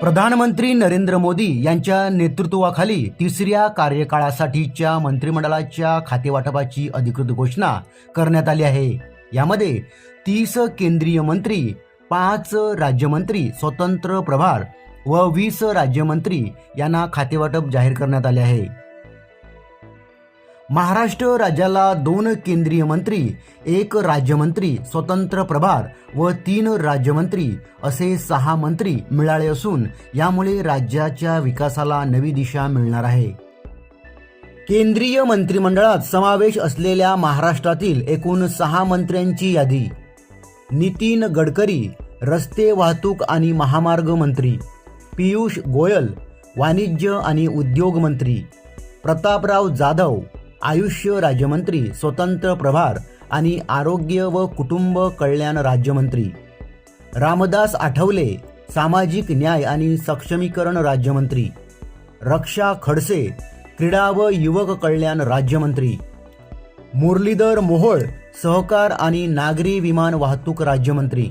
प्रधानमंत्री नरेंद्र मोदी यांच्या नेतृत्वाखाली तिसऱ्या कार्यकाळासाठीच्या मंत्रिमंडळाच्या खातेवाटपाची अधिकृत घोषणा करण्यात आली आहे. यामध्ये तीस केंद्रीय मंत्री पाच राज्यमंत्री स्वतंत्र प्रभार व वीस राज्यमंत्री यांना खातेवाटप जाहीर करण्यात आले आहे. महाराष्ट्र राज्याला दोन केंद्रीय मंत्री एक राज्यमंत्री स्वतंत्र प्रभार व तीन राज्यमंत्री असे सहा मंत्री मिळाले असून यामुळे राज्याच्या विकासाला नवी दिशा मिळणार आहे. केंद्रीय मंत्रिमंडळात समावेश असलेल्या महाराष्ट्रातील एकूण सहा मंत्र्यांची यादी. नितीन गडकरी रस्ते वाहतूक आणि महामार्ग मंत्री. पियुष गोयल वाणिज्य आणि उद्योग मंत्री. प्रतापराव जाधव आयुष्य राज्यमंत्री स्वतंत्र प्रभार आणि आरोग्य व कुटुंब कल्याण राज्यमंत्री. रामदास आठवले सामाजिक न्याय आणि सक्षमीकरण राज्यमंत्री. रक्षा खडसे क्रीडा व युवक कल्याण राज्यमंत्री. मुरलीधर मोहोळ सहकार आणि नागरी विमान वाहतूक राज्यमंत्री.